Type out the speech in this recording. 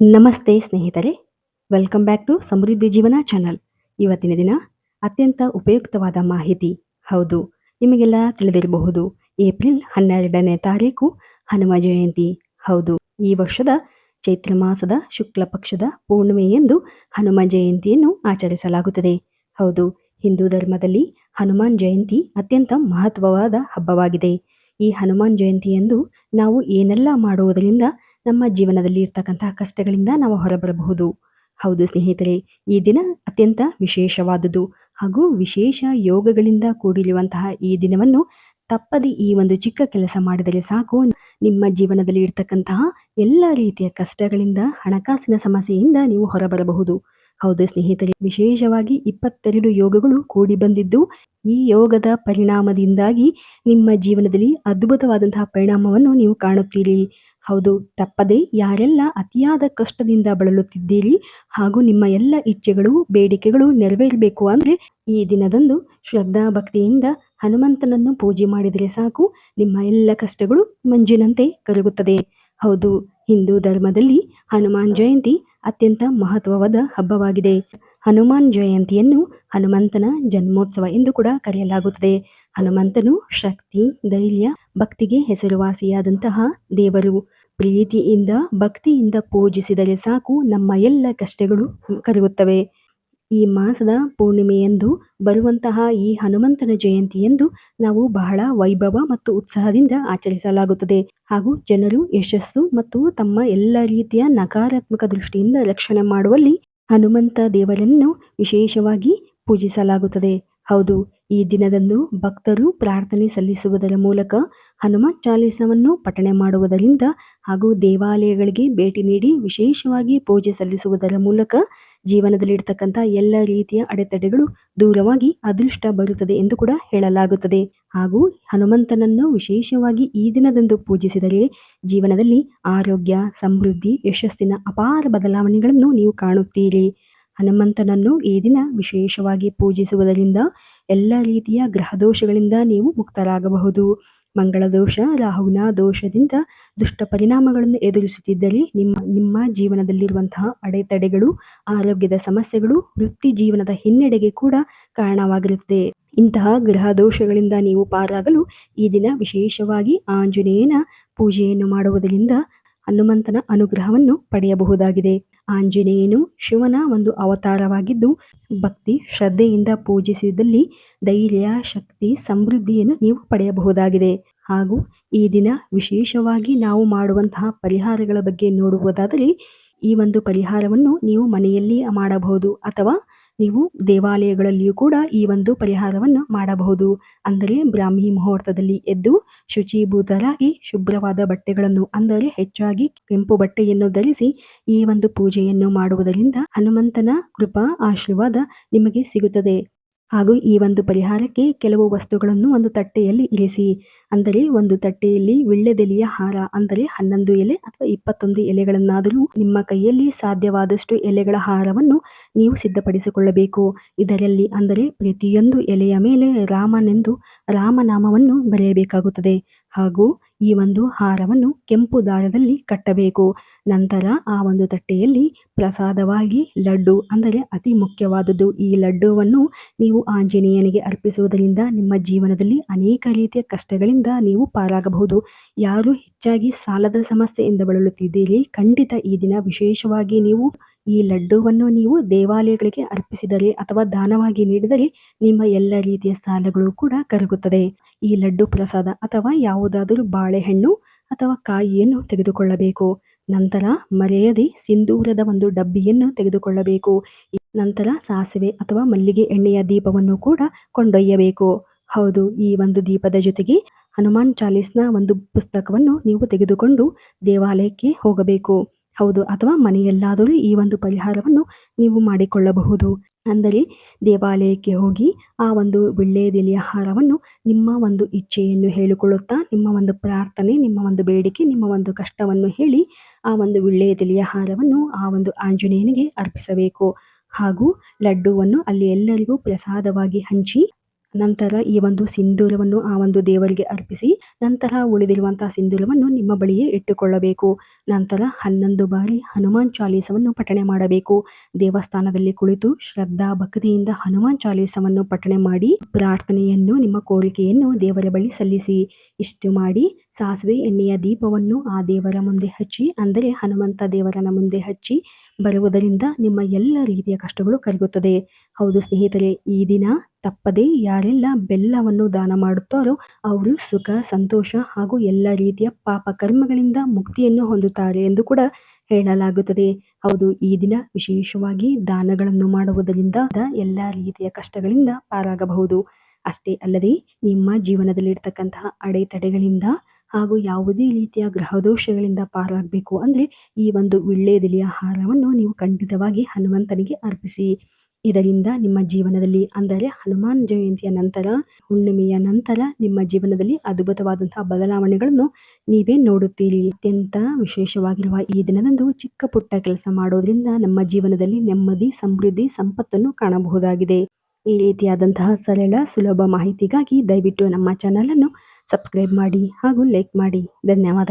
ನಮಸ್ತೆ ಸ್ನೇಹಿತರೆ welcome back to ಸಮೃದ್ಧಿ ಜೀವನ ಚಾನಲ್ ಇವತ್ತಿನ ದಿನ ಅತ್ಯಂತ ಉಪಯುಕ್ತವಾದ ಮಾಹಿತಿ. ಹೌದು, ನಿಮಗೆಲ್ಲ ತಿಳಿದಿರಬಹುದು, ಏಪ್ರಿಲ್ ಹನ್ನೆರಡನೇ ತಾರೀಕು ಹನುಮ ಜಯಂತಿ. ಹೌದು, ಈ ವರ್ಷದ ಚೈತ್ರ ಮಾಸದ ಶುಕ್ಲ ಪಕ್ಷದ ಪೂರ್ಣಿಮೆಯೆಂದು ಹನುಮ ಜಯಂತಿಯನ್ನು ಆಚರಿಸಲಾಗುತ್ತದೆ. ಹೌದು, ಹಿಂದೂ ಧರ್ಮದಲ್ಲಿ ಹನುಮಾನ್ ಜಯಂತಿ ಅತ್ಯಂತ ಮಹತ್ವವಾದ ಹಬ್ಬವಾಗಿದೆ. ಈ ಹನುಮಾನ್ ಜಯಂತಿಯಂದು ನಾವು ಏನೆಲ್ಲ ಮಾಡುವುದರಿಂದ ನಮ್ಮ ಜೀವನದಲ್ಲಿ ಇರ್ತಕ್ಕಂತಹ ಕಷ್ಟಗಳಿಂದ ನಾವು ಹೊರಬರಬಹುದು. ಹೌದು ಸ್ನೇಹಿತರೆ, ಈ ದಿನ ಅತ್ಯಂತ ವಿಶೇಷವಾದುದು ಹಾಗೂ ವಿಶೇಷ ಯೋಗಗಳಿಂದ ಕೂಡಿರುವಂತಹ ಈ ದಿನವನ್ನು ತಪ್ಪದೆ ಈ ಒಂದು ಚಿಕ್ಕ ಕೆಲಸ ಮಾಡಿದರೆ ಸಾಕು. ನಿಮ್ಮ ಜೀವನದಲ್ಲಿ ಇರ್ತಕ್ಕಂತಹ ಎಲ್ಲ ರೀತಿಯ ಕಷ್ಟಗಳಿಂದ, ಹಣಕಾಸಿನ ಸಮಸ್ಯೆಯಿಂದ ನೀವು ಹೊರಬರಬಹುದು. ಹೌದು ಸ್ನೇಹಿತರೆ, ವಿಶೇಷವಾಗಿ ಇಪ್ಪತ್ತೆರಡು ಯೋಗಗಳು ಕೂಡಿ ಬಂದಿದ್ದು, ಈ ಯೋಗದ ಪರಿಣಾಮದಿಂದಾಗಿ ನಿಮ್ಮ ಜೀವನದಲ್ಲಿ ಅದ್ಭುತವಾದಂತಹ ಪರಿಣಾಮವನ್ನು ನೀವು ಕಾಣುತ್ತೀರಿ. ಹೌದು, ತಪ್ಪದೆ ಯಾರೆಲ್ಲ ಅತಿಯಾದ ಕಷ್ಟದಿಂದ ಬಳಲುತ್ತಿದ್ದೀರಿ ಹಾಗೂ ನಿಮ್ಮ ಎಲ್ಲ ಇಚ್ಛೆಗಳು, ಬೇಡಿಕೆಗಳು ನೆರವೇರಬೇಕು ಅಂದರೆ, ಈ ದಿನದಂದು ಶ್ರದ್ಧಾ ಭಕ್ತಿಯಿಂದ ಹನುಮಂತನನ್ನು ಪೂಜೆ ಮಾಡಿದರೆ ಸಾಕು, ನಿಮ್ಮ ಎಲ್ಲ ಕಷ್ಟಗಳು ಮಂಜಿನಂತೆ ಕರಗುತ್ತದೆ. ಹೌದು, ಹಿಂದೂ ಧರ್ಮದಲ್ಲಿ ಹನುಮಾನ್ ಜಯಂತಿ ಅತ್ಯಂತ ಮಹತ್ವವಾದ ಹಬ್ಬವಾಗಿದೆ. ಹನುಮಾನ್ ಜಯಂತಿಯನ್ನು ಹನುಮಂತನ ಜನ್ಮೋತ್ಸವ ಎಂದು ಕೂಡ ಕರೆಯಲಾಗುತ್ತದೆ. ಹನುಮಂತನು ಶಕ್ತಿ, ಧೈರ್ಯ, ಭಕ್ತಿಗೆ ಹೆಸರುವಾಸಿಯಾದಂತಹ ದೇವರು. ಪ್ರೀತಿಯಿಂದ ಭಕ್ತಿಯಿಂದ ಪೂಜಿಸಿದರೆ ಸಾಕು ನಮ್ಮ ಎಲ್ಲ ಕಷ್ಟಗಳು ಕರಗುತ್ತವೆ ಈ ಮಾಸದ ಪೂರ್ಣಿಮೆಯಂದು ಬರುವಂತಹ ಈ ಹನುಮಂತನ ಜಯಂತಿಯಂದು ನಾವು ಬಹಳ ವೈಭವ ಮತ್ತು ಉತ್ಸಾಹದಿಂದ ಆಚರಿಸಲಾಗುತ್ತದೆ. ಹಾಗೂ ಜನರು ಯಶಸ್ಸು ಮತ್ತು ತಮ್ಮ ಎಲ್ಲ ರೀತಿಯ ನಕಾರಾತ್ಮಕ ದೃಷ್ಟಿಯಿಂದ ರಕ್ಷಣೆ ಮಾಡುವಲ್ಲಿ ಹನುಮಂತ ದೇವರನ್ನು ವಿಶೇಷವಾಗಿ ಪೂಜಿಸಲಾಗುತ್ತದೆ. ಹೌದು ಈ ದಿನದಂದು ಭಕ್ತರು ಪ್ರಾರ್ಥನೆ ಸಲ್ಲಿಸುವುದರ ಮೂಲಕ ಹನುಮಾನ್ ಚಾಲಿಸವನ್ನು ಪಠಣೆ ಮಾಡುವುದರಿಂದ ಹಾಗೂ ದೇವಾಲಯಗಳಿಗೆ ಭೇಟಿ ನೀಡಿ ವಿಶೇಷವಾಗಿ ಪೂಜೆ ಸಲ್ಲಿಸುವುದರ ಮೂಲಕ ಜೀವನದಲ್ಲಿರ್ತಕ್ಕಂಥ ಎಲ್ಲ ರೀತಿಯ ಅಡೆತಡೆಗಳು ದೂರವಾಗಿ ಅದೃಷ್ಟ ಬರುತ್ತದೆ ಎಂದು ಕೂಡ ಹೇಳಲಾಗುತ್ತದೆ. ಹಾಗೂ ಹನುಮಂತನನ್ನು ವಿಶೇಷವಾಗಿ ಈ ದಿನದಂದು ಪೂಜಿಸಿದರೆ ಜೀವನದಲ್ಲಿ ಆರೋಗ್ಯ, ಸಮೃದ್ಧಿ, ಯಶಸ್ಸಿನ ಅಪಾರ ಬದಲಾವಣೆಗಳನ್ನು ನೀವು ಕಾಣುತ್ತೀರಿ. ಹನುಮಂತನನ್ನು ಈ ದಿನ ವಿಶೇಷವಾಗಿ ಪೂಜಿಸುವುದರಿಂದ ಎಲ್ಲ ರೀತಿಯ ಗ್ರಹ ದೋಷಗಳಿಂದ ನೀವು ಮುಕ್ತರಾಗಬಹುದು. ಮಂಗಳ ದೋಷ ರಾಹುವಿನ ದೋಷದಿಂದ ದುಷ್ಟ ಪರಿಣಾಮಗಳನ್ನು ಎದುರಿಸುತ್ತಿದ್ದರೆ ನಿಮ್ಮ ನಿಮ್ಮ ಜೀವನದಲ್ಲಿರುವಂತಹ ಅಡೆತಡೆಗಳು, ಆರೋಗ್ಯದ ಸಮಸ್ಯೆಗಳು, ವೃತ್ತಿ ಜೀವನದ ಹಿನ್ನಡೆಗೆ ಕೂಡ ಕಾರಣವಾಗಿರುತ್ತೆ. ಇಂತಹ ಗ್ರಹ ದೋಷಗಳಿಂದ ನೀವು ಪಾರಾಗಲು ಈ ದಿನ ವಿಶೇಷವಾಗಿ ಆಂಜನೇಯನ ಪೂಜೆಯನ್ನು ಮಾಡುವುದರಿಂದ ಹನುಮಂತನ ಅನುಗ್ರಹವನ್ನು ಪಡೆಯಬಹುದಾಗಿದೆ. ಆಂಜನೇಯನು ಶಿವನ ಒಂದು ಅವತಾರವಾಗಿದ್ದು, ಭಕ್ತಿ ಶ್ರದ್ಧೆಯಿಂದ ಪೂಜಿಸಿದಲ್ಲಿ ಧೈರ್ಯ, ಶಕ್ತಿ, ಸಮೃದ್ಧಿಯನ್ನು ನೀವು ಪಡೆಯಬಹುದಾಗಿದೆ. ಹಾಗೂ ಈ ದಿನ ವಿಶೇಷವಾಗಿ ನಾವು ಮಾಡುವಂತಹ ಪರಿಹಾರಗಳ ಬಗ್ಗೆ ನೋಡುವುದಾದರೆ ಈ ಒಂದು ಪರಿಹಾರವನ್ನು ನೀವು ಮನೆಯಲ್ಲಿ ಮಾಡಬಹುದು ಅಥವಾ ನೀವು ದೇವಾಲಯಗಳಲ್ಲಿಯೂ ಕೂಡ ಈ ಒಂದು ಪರಿಹಾರವನ್ನು ಮಾಡಬಹುದು. ಅಂದರೆ ಬ್ರಾಹ್ಮಿ ಮುಹೂರ್ತದಲ್ಲಿ ಎದ್ದು ಶುಚಿಭೂತರಾಗಿ ಶುಭ್ರವಾದ ಬಟ್ಟೆಗಳನ್ನು, ಅಂದರೆ ಹೆಚ್ಚಾಗಿ ಕೆಂಪು ಬಟ್ಟೆಯನ್ನು ಧರಿಸಿ ಈ ಒಂದು ಪೂಜೆಯನ್ನು ಮಾಡುವುದರಿಂದ ಹನುಮಂತನ ಕೃಪಾ, ಆಶೀರ್ವಾದ ನಿಮಗೆ ಸಿಗುತ್ತದೆ. ಹಾಗೂ ಈ ಒಂದು ಪರಿಹಾರಕ್ಕೆ ಕೆಲವು ವಸ್ತುಗಳನ್ನು ಒಂದು ತಟ್ಟೆಯಲ್ಲಿ ಇರಿಸಿ. ಅಂದರೆ ಒಂದು ತಟ್ಟೆಯಲ್ಲಿ ವಿಳ್ಳೆದೆಲೆಯ ಹಾರ, ಅಂದರೆ ಹನ್ನೊಂದು ಎಲೆ ಅಥವಾ ಇಪ್ಪತ್ತೊಂದು ಎಲೆಗಳನ್ನಾದರೂ ನಿಮ್ಮ ಕೈಯಲ್ಲಿ ಸಾಧ್ಯವಾದಷ್ಟು ಎಲೆಗಳ ಹಾರವನ್ನು ನೀವು ಸಿದ್ಧಪಡಿಸಿಕೊಳ್ಳಬೇಕು. ಇದರಲ್ಲಿ ಅಂದರೆ ಪ್ರತಿಯೊಂದು ಎಲೆಯ ಮೇಲೆ ರಾಮನೆಂದು ರಾಮನಾಮವನ್ನು ಬರೆಯಬೇಕಾಗುತ್ತದೆ. ಹಾಗೂ ಈ ಒಂದು ಹಾರವನ್ನು ಕೆಂಪು ದಾರದಲ್ಲಿ ಕಟ್ಟಬೇಕು. ನಂತರ ಆ ಒಂದು ತಟ್ಟೆಯಲ್ಲಿ ಪ್ರಸಾದವಾಗಿ ಲಡ್ಡು, ಅಂದರೆ ಅತಿ ಮುಖ್ಯವಾದದ್ದು. ಈ ಲಡ್ಡುವನ್ನು ನೀವು ಆಂಜನೇಯನಿಗೆ ಅರ್ಪಿಸುವುದರಿಂದ ನಿಮ್ಮ ಜೀವನದಲ್ಲಿ ಅನೇಕ ರೀತಿಯ ಕಷ್ಟಗಳಿಂದ ನೀವು ಪಾರಾಗಬಹುದು. ಯಾರು ಹೆಚ್ಚಾಗಿ ಸಾಲದ ಸಮಸ್ಯೆಯಿಂದ ಬಳಲುತ್ತಿದ್ದೀರಿ, ಖಂಡಿತ ಈ ದಿನ ವಿಶೇಷವಾಗಿ ನೀವು ಈ ಲಡ್ಡುವನ್ನು ನೀವು ದೇವಾಲಯಗಳಿಗೆ ಅರ್ಪಿಸಿದರೆ ಅಥವಾ ದಾನವಾಗಿ ನೀಡಿದರೆ ನಿಮ್ಮ ಎಲ್ಲ ರೀತಿಯ ಸಾಲಗಳು ಕೂಡ ಕರಗುತ್ತದೆ. ಈ ಲಡ್ಡು ಪ್ರಸಾದ ಅಥವಾ ಯಾವುದಾದರೂ ಬಾಳೆಹಣ್ಣು ಅಥವಾ ಕಾಯಿಯನ್ನು ತೆಗೆದುಕೊಳ್ಳಬೇಕು. ನಂತರ ಮರೆಯದೆ ಸಿಂಧೂರದ ಒಂದು ಡಬ್ಬಿಯನ್ನು ತೆಗೆದುಕೊಳ್ಳಬೇಕು. ನಂತರ ಸಾಸಿವೆ ಅಥವಾ ಮಲ್ಲಿಗೆ ಎಣ್ಣೆಯ ದೀಪವನ್ನು ಕೂಡ ಕೊಂಡೊಯ್ಯಬೇಕು. ಹೌದು, ಈ ಒಂದು ದೀಪದ ಜೊತೆಗೆ ಹನುಮಾನ್ ಚಾಲೀಸ್ನ ಒಂದು ಪುಸ್ತಕವನ್ನು ನೀವು ತೆಗೆದುಕೊಂಡು ದೇವಾಲಯಕ್ಕೆ ಹೋಗಬೇಕು. ಹೌದು, ಅಥವಾ ಮನೆಯಲ್ಲಾದರೂ ಈ ಒಂದು ಪರಿಹಾರವನ್ನು ನೀವು ಮಾಡಿಕೊಳ್ಳಬಹುದು. ಅಂದರೆ ದೇವಾಲಯಕ್ಕೆ ಹೋಗಿ ಆ ಒಂದು ವಿಳ್ಳೆದೆಲೆಯ ಹಾರವನ್ನು ನಿಮ್ಮ ಒಂದು ಇಚ್ಛೆಯನ್ನು ಹೇಳಿಕೊಳ್ಳುತ್ತಾ, ನಿಮ್ಮ ಒಂದು ಪ್ರಾರ್ಥನೆ, ನಿಮ್ಮ ಒಂದು ಬೇಡಿಕೆ, ನಿಮ್ಮ ಒಂದು ಕಷ್ಟವನ್ನು ಹೇಳಿ ಆ ಒಂದು ವಿಳ್ಳೆದೆಲೆಯ ಹಾರವನ್ನು ಆ ಒಂದು ಆಂಜನೇಯನಿಗೆ ಅರ್ಪಿಸಬೇಕು. ಹಾಗೂ ಲಡ್ಡುವನ್ನು ಅಲ್ಲಿ ಎಲ್ಲರಿಗೂ ಪ್ರಸಾದವಾಗಿ ಹಂಚಿ ನಂತರ ಈ ಒಂದು ಸಿಂಧೂರವನ್ನು ಆ ಒಂದು ದೇವರಿಗೆ ಅರ್ಪಿಸಿ, ನಂತರ ಉಳಿದಿರುವಂತಹ ಸಿಂಧೂರವನ್ನು ನಿಮ್ಮ ಬಳಿಯೇ ಇಟ್ಟುಕೊಳ್ಳಬೇಕು. ನಂತರ ಹನ್ನೊಂದು ಬಾರಿ ಹನುಮಾನ್ ಚಾಲೀಸವನ್ನು ಪಠಣೆ ಮಾಡಬೇಕು. ದೇವಸ್ಥಾನದಲ್ಲಿ ಕುಳಿತು ಶ್ರದ್ಧಾ ಭಕ್ತಿಯಿಂದ ಹನುಮಾನ್ ಚಾಲೀಸವನ್ನು ಪಠಣೆ ಮಾಡಿ, ಪ್ರಾರ್ಥನೆಯನ್ನು, ನಿಮ್ಮ ಕೋರಿಕೆಯನ್ನು ದೇವರ ಬಳಿ ಸಲ್ಲಿಸಿ. ಇಷ್ಟು ಮಾಡಿ. ಸಾಸಿವೆ ಎಣ್ಣೆಯ ದೀಪವನ್ನು ಆ ದೇವರ ಮುಂದೆ ಹಚ್ಚಿ, ಅಂದರೆ ಹನುಮಂತ ದೇವರನ ಮುಂದೆ ಹಚ್ಚಿ ಬರುವುದರಿಂದ ನಿಮ್ಮ ಎಲ್ಲ ರೀತಿಯ ಕಷ್ಟಗಳು ಕರಗುತ್ತದೆ. ಹೌದು ಸ್ನೇಹಿತರೆ, ಈ ದಿನ ತಪ್ಪದೇ ಯಾರೆಲ್ಲ ಬೆಲ್ಲವನ್ನು ದಾನ ಮಾಡುತ್ತಾರೋ ಅವರು ಸುಖ, ಸಂತೋಷ ಹಾಗೂ ಎಲ್ಲ ರೀತಿಯ ಪಾಪ ಕರ್ಮಗಳಿಂದ ಮುಕ್ತಿಯನ್ನು ಹೊಂದುತ್ತಾರೆ ಎಂದು ಕೂಡ ಹೇಳಲಾಗುತ್ತದೆ. ಹೌದು, ಈ ದಿನ ವಿಶೇಷವಾಗಿ ದಾನಗಳನ್ನು ಮಾಡುವುದರಿಂದ ಎಲ್ಲ ರೀತಿಯ ಕಷ್ಟಗಳಿಂದ ಪಾರಾಗಬಹುದು. ಅಷ್ಟೇ ಅಲ್ಲದೆ, ನಿಮ್ಮ ಜೀವನದಲ್ಲಿರ್ತಕ್ಕಂತಹ ಅಡೆತಡೆಗಳಿಂದ ಹಾಗೂ ಯಾವುದೇ ರೀತಿಯ ಗ್ರಹದೋಷಗಳಿಂದ ಪಾರಾಗಬೇಕು ಅಂದರೆ ಈ ಒಂದು ವಿಳ್ಳೆದೆಲೆಯ ಹಾರವನ್ನು ನೀವು ಖಂಡಿತವಾಗಿ ಹನುಮಂತನಿಗೆ ಅರ್ಪಿಸಿ. ಇದರಿಂದ ನಿಮ್ಮ ಜೀವನದಲ್ಲಿ ಅಂದರೆ ಹನುಮಾನ್ ಜಯಂತಿಯ ನಂತರ, ಹುಣ್ಣಿಮೆಯ ನಂತರ ನಿಮ್ಮ ಜೀವನದಲ್ಲಿ ಅದ್ಭುತವಾದಂತಹ ಬದಲಾವಣೆಗಳನ್ನು ನೀವೇ ನೋಡುತ್ತೀರಿ. ಅತ್ಯಂತ ವಿಶೇಷವಾಗಿರುವ ಈ ದಿನದಂದು ಚಿಕ್ಕ ಪುಟ್ಟ ಕೆಲಸ ಮಾಡೋದ್ರಿಂದ ನಮ್ಮ ಜೀವನದಲ್ಲಿ ನೆಮ್ಮದಿ, ಸಮೃದ್ಧಿ, ಸಂಪತ್ತನ್ನು ಕಾಣಬಹುದಾಗಿದೆ. ಈ ರೀತಿಯಾದಂತಹ ಸರಳ, ಸುಲಭ ಮಾಹಿತಿಗಾಗಿ ದಯವಿಟ್ಟು ನಮ್ಮ ಚಾನಲನ್ನು ಸಬ್ಸ್ಕ್ರೈಬ್ ಮಾಡಿ ಹಾಗೂ ಲೈಕ್ ಮಾಡಿ. ಧನ್ಯವಾದ.